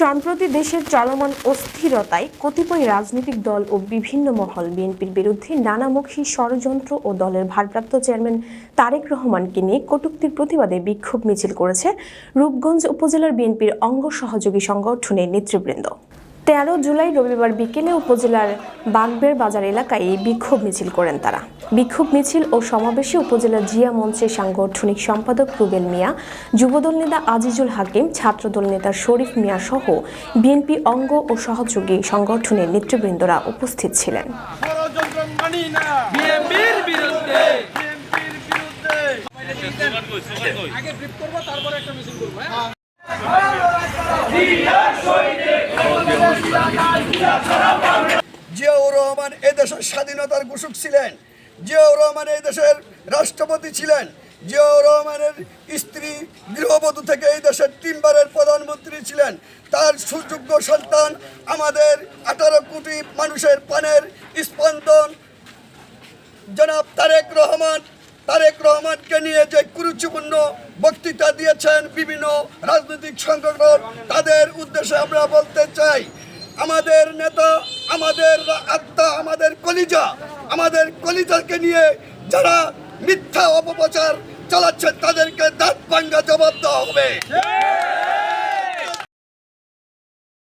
সম্প্রতি দেশের চলমান অস্থিরতায় কতিপয় রাজনৈতিক দল ও বিভিন্ন মহল বিএনপির বিরুদ্ধে নানামুখী ষড়যন্ত্র ও দলের ভারপ্রাপ্ত চেয়ারম্যান তারেক রহমানকে নিয়ে কটুক্তির প্রতিবাদে বিক্ষোভ মিছিল করেছে রূপগঞ্জ উপজেলার বিএনপির অঙ্গ সহযোগী সংগঠনের নেতৃবৃন্দ। তেরো জুলাই রবিবার বিকেলে উপজেলার বাগবের বাজার এলাকায় এই বিক্ষোভ মিছিল করেন তারা। বিক্ষোভ মিছিল ও সমাবেশে উপজেলা জিয়া মঞ্চের সাংগঠনিক সম্পাদক রুবেল মিয়া যুবদল নেতা আজিজুল হাকিম ছাত্রদল নেতা শরীফ মিয়া সহ বিএনপি অঙ্গ ও সহযোগী সংগঠনের নেতৃবৃন্দরা উপস্থিত ছিলেন। আগে ব্রিফ করব তারপরে একটা মিছিল করব হ্যাঁ? জিয়াউর রহমান এই দেশের স্বাধীনতার ঘোষক ছিলেন। জিয়াউর রহমান এই দেশের রাষ্ট্রপতি ছিলেন। জিয়াউর রহমানের স্ত্রী গৃহবধূ থেকে এই দেশের তিনবারের প্রধানমন্ত্রী ছিলেন। তার সুযোগ্য সন্তান আমাদের আঠারো কোটি মানুষের পানের স্পন্দন। জনাব তারেক রহমান, তারেক রহমানকে নিয়ে যে কুরুচিপূর্ণ বক্তৃতা দিয়েছেন বিভিন্ন রাজনৈতিক সংগঠন, তাদের উদ্দেশ্যে আমরা বলতে চাই আমাদের নেতা, আমাদের আত্মা, আমাদের কলিজা, আমাদের কলিজাকে নিয়ে যারা মিথ্যা অপপ্রচার চালাচ্ছে, তাদেরকে দাঁত ভাঙ্গা জবাব দেওয়া হবে।